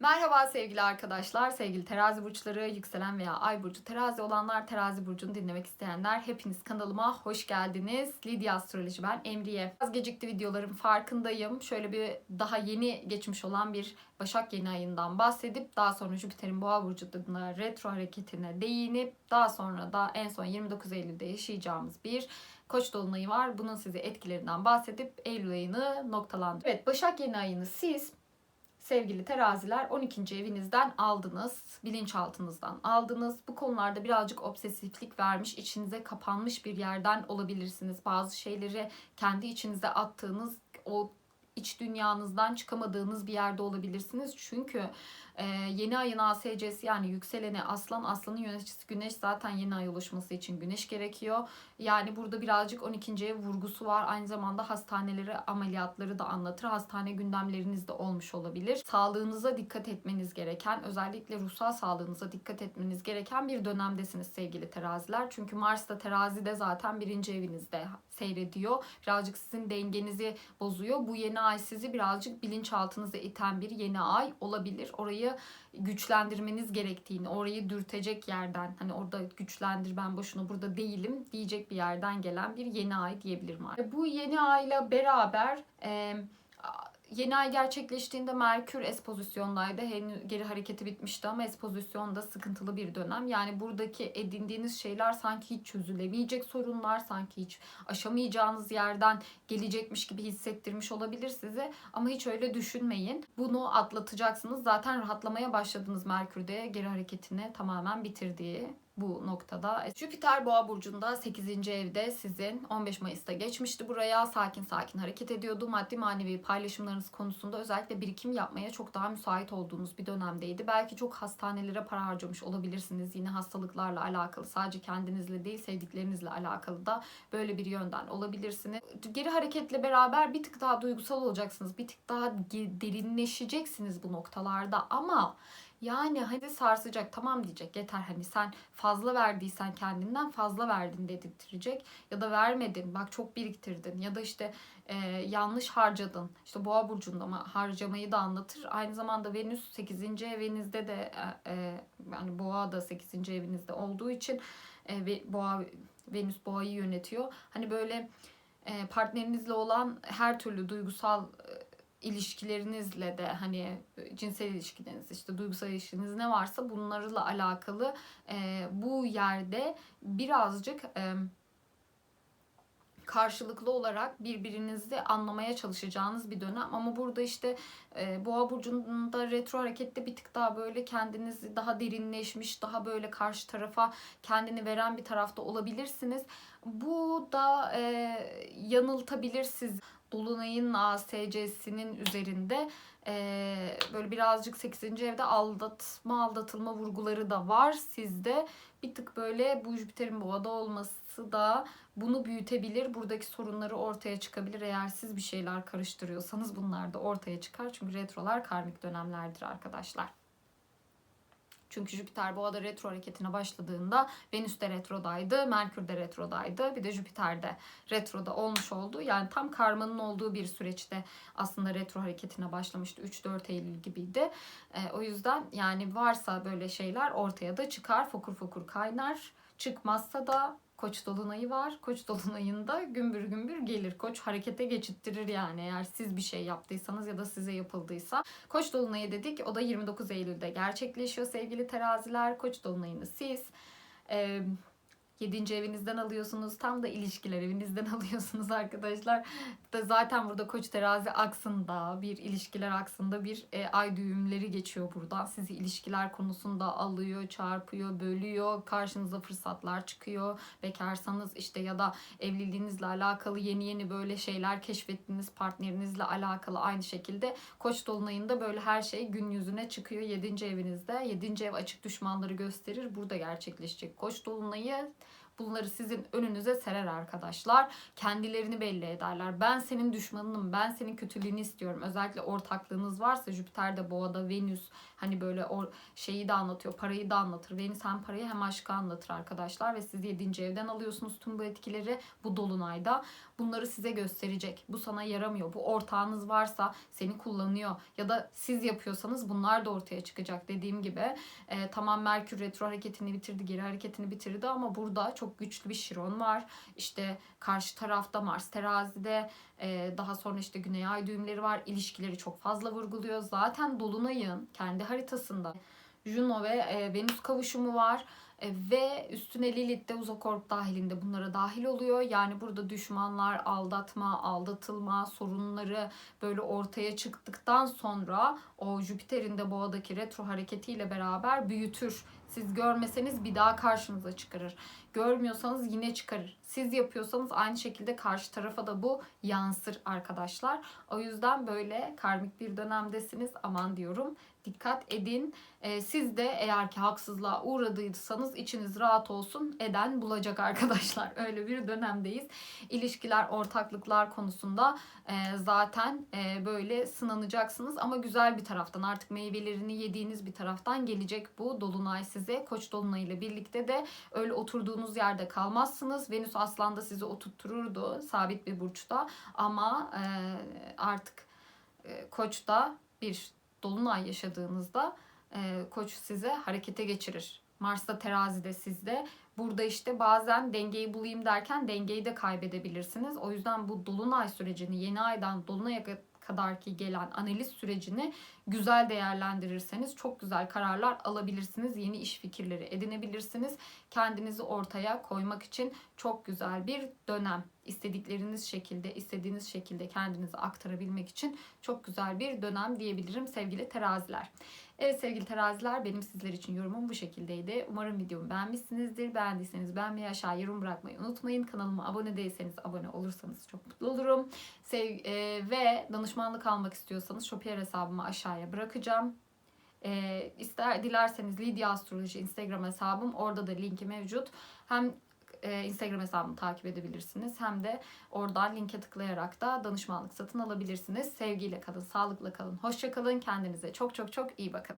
Merhaba sevgili arkadaşlar, sevgili terazi burçları, yükselen veya ay burcu terazi olanlar, terazi burcunu dinlemek isteyenler hepiniz kanalıma hoş geldiniz. Lidya Astroloji ben Emriye. Az gecikti videoların farkındayım. Şöyle bir daha yeni geçmiş olan bir Başak yeni ayından bahsedip daha sonra Jüpiter'in boğa burcunda retro hareketine değinip daha sonra da en son 29 Eylül'de yaşayacağımız bir Koç dolunayı var. Bunun size etkilerinden bahsedip Eylül ayını noktalandı. Evet Başak yeni ayını siz sevgili teraziler 12. evinizden aldınız. Bilinçaltınızdan aldınız. Bu konularda birazcık obsesiflik vermiş, içinize kapanmış bir yerden olabilirsiniz. Bazı şeyleri kendi içinize attığınız o iç dünyanızdan çıkamadığınız bir yerde olabilirsiniz. Çünkü e, yeni ayın ASC'si yani yükseleni aslan, aslanın yöneticisi güneş zaten yeni ay oluşması için güneş gerekiyor. Yani burada birazcık 12. ev vurgusu var. Aynı zamanda hastaneleri, ameliyatları da anlatır. Hastane gündemleriniz de olmuş olabilir. Sağlığınıza dikkat etmeniz gereken, özellikle ruhsal sağlığınıza dikkat etmeniz gereken bir dönemdesiniz sevgili teraziler. Çünkü Mars da terazide zaten birinci evinizde seyrediyor. Birazcık sizin dengenizi bozuyor. Bu yeni ay sizi birazcık bilinçaltınıza iten bir yeni ay olabilir. Orayı güçlendirmeniz gerektiğini, orayı dürtecek yerden hani orada güçlendir ben boşuna burada değilim diyecek bir yerden gelen bir yeni ay diyebilirim. Bu yeni ayla beraber e, yeni ay gerçekleştiğinde Merkür es pozisyondaydı. Henüz geri hareketi bitmişti ama es pozisyonda sıkıntılı bir dönem. Yani buradaki edindiğiniz şeyler sanki hiç çözülemeyecek sorunlar, sanki hiç aşamayacağınız yerden gelecekmiş gibi hissettirmiş olabilir size. Ama hiç öyle düşünmeyin. Bunu atlatacaksınız. Zaten rahatlamaya başladınız Merkür'de geri hareketini tamamen bitirdiği bu noktada. Jüpiter Boğa burcunda 8. evde sizin 15 Mayıs'ta geçmişti buraya. Sakin sakin hareket ediyordu. Maddi manevi paylaşımlarınız konusunda özellikle birikim yapmaya çok daha müsait olduğunuz bir dönemdeydi. Belki çok hastanelere para harcamış olabilirsiniz. Yine hastalıklarla alakalı sadece kendinizle değil sevdiklerinizle alakalı da böyle bir yönden olabilirsiniz. Geri hareketle beraber bir tık daha duygusal olacaksınız. Bir tık daha derinleşeceksiniz bu noktalarda ama yani hani sarsacak tamam diyecek yeter hani sen fazla verdiysen kendinden fazla verdin dedirtecek ya da vermedin bak çok biriktirdin ya da işte e, yanlış harcadın işte boğa burcunda ama harcamayı da anlatır aynı zamanda Venüs 8. evinizde de e, e, yani boğa da 8. evinizde olduğu için e, ve boğa Venüs boğayı yönetiyor hani böyle e, partnerinizle olan her türlü duygusal ilişkilerinizle de hani cinsel ilişkileriniz işte duygusal ilişkiniz ne varsa bunlarla alakalı e, bu yerde birazcık e, karşılıklı olarak birbirinizi anlamaya çalışacağınız bir dönem. Ama burada işte e, Boğa burcunda retro harekette bir tık daha böyle kendinizi daha derinleşmiş, daha böyle karşı tarafa kendini veren bir tarafta olabilirsiniz. Bu da e, yanıltabilir siz. Dolunay'ın ASC'sinin üzerinde e, böyle birazcık 8. evde aldatma aldatılma vurguları da var sizde. Bir tık böyle bu Jüpiter'in boğada olması da bunu büyütebilir. Buradaki sorunları ortaya çıkabilir. Eğer siz bir şeyler karıştırıyorsanız bunlar da ortaya çıkar. Çünkü retrolar karmik dönemlerdir arkadaşlar. Çünkü Jüpiter boğada retro hareketine başladığında Venüs de retrodaydı, Merkür de retrodaydı. Bir de Jüpiter de retroda olmuş oldu. Yani tam karmanın olduğu bir süreçte aslında retro hareketine başlamıştı. 3-4 Eylül gibiydi. E, o yüzden yani varsa böyle şeyler ortaya da çıkar. Fokur fokur kaynar. Çıkmazsa da Koç dolunayı var. Koç dolunayında gümbür gümbür gelir. Koç harekete geçittirir yani eğer siz bir şey yaptıysanız ya da size yapıldıysa. Koç dolunayı dedik. O da 29 Eylül'de gerçekleşiyor sevgili teraziler. Koç dolunayını siz e, 7. evinizden alıyorsunuz. Tam da ilişkiler evinizden alıyorsunuz arkadaşlar. Da zaten burada koç terazi aksında bir ilişkiler aksında bir e, ay düğümleri geçiyor burada. Sizi ilişkiler konusunda alıyor, çarpıyor, bölüyor. Karşınıza fırsatlar çıkıyor. Bekarsanız işte ya da evliliğinizle alakalı yeni yeni böyle şeyler keşfettiğiniz partnerinizle alakalı aynı şekilde koç dolunayında böyle her şey gün yüzüne çıkıyor 7. evinizde. 7. ev açık düşmanları gösterir. Burada gerçekleşecek koç dolunayı bunları sizin önünüze serer arkadaşlar. Kendilerini belli ederler. Ben senin düşmanınım, ben senin kötülüğünü istiyorum. Özellikle ortaklığınız varsa Jüpiter'de boğada, Venüs hani böyle o şeyi de anlatıyor, parayı da anlatır. Venüs hem parayı hem aşkı anlatır arkadaşlar ve siz 7. evden alıyorsunuz tüm bu etkileri bu dolunayda. Bunları size gösterecek. Bu sana yaramıyor. Bu ortağınız varsa seni kullanıyor ya da siz yapıyorsanız bunlar da ortaya çıkacak dediğim gibi. E, tamam Merkür retro hareketini bitirdi, geri hareketini bitirdi ama burada çok güçlü bir Şiron var. İşte karşı tarafta Mars terazide, e, daha sonra işte Güney Ay düğümleri var. İlişkileri çok fazla vurguluyor. Zaten Dolunay'ın kendi haritasında Juno ve e, Venüs kavuşumu var. E, ve üstüne Lilith de uzak orb dahilinde bunlara dahil oluyor. Yani burada düşmanlar, aldatma, aldatılma sorunları böyle ortaya çıktıktan sonra o Jüpiter'in de boğadaki retro hareketiyle beraber büyütür. Siz görmeseniz bir daha karşınıza çıkarır. Görmüyorsanız yine çıkarır. Siz yapıyorsanız aynı şekilde karşı tarafa da bu yansır arkadaşlar. O yüzden böyle karmik bir dönemdesiniz. Aman diyorum dikkat edin. Ee, siz de eğer ki haksızlığa uğradıysanız içiniz rahat olsun eden bulacak arkadaşlar. Öyle bir dönemdeyiz. İlişkiler, ortaklıklar konusunda e, zaten e, böyle sınanacaksınız ama güzel bir taraftan artık meyvelerini yediğiniz bir taraftan gelecek bu dolunay size. Koç dolunay ile birlikte de öyle oturduğunuz yerde kalmazsınız. Venüs aslanda sizi oturttururdu sabit bir burçta ama e, artık e, koçta bir dolunay yaşadığınızda e, koç size harekete geçirir. Mars'ta terazide sizde. Burada işte bazen dengeyi bulayım derken dengeyi de kaybedebilirsiniz. O yüzden bu dolunay sürecini yeni aydan dolunaya kadar ki gelen analiz sürecini güzel değerlendirirseniz çok güzel kararlar alabilirsiniz. Yeni iş fikirleri edinebilirsiniz. Kendinizi ortaya koymak için çok güzel bir dönem. İstedikleriniz şekilde, istediğiniz şekilde kendinizi aktarabilmek için çok güzel bir dönem diyebilirim sevgili teraziler. Evet sevgili teraziler benim sizler için yorumum bu şekildeydi. Umarım videomu beğenmişsinizdir. Beğendiyseniz beğenmeyi aşağı yorum bırakmayı unutmayın. Kanalıma abone değilseniz abone olursanız çok mutlu olurum. Sev e, ve danışmanlık almak istiyorsanız Shopier hesabımı aşağıya bırakacağım. E, ister dilerseniz Lidya Astroloji Instagram hesabım orada da linki mevcut. Hem e, Instagram hesabımı takip edebilirsiniz. Hem de oradan linke tıklayarak da danışmanlık satın alabilirsiniz. Sevgiyle kalın, sağlıkla kalın, hoşça kalın. Kendinize çok çok çok iyi bakın.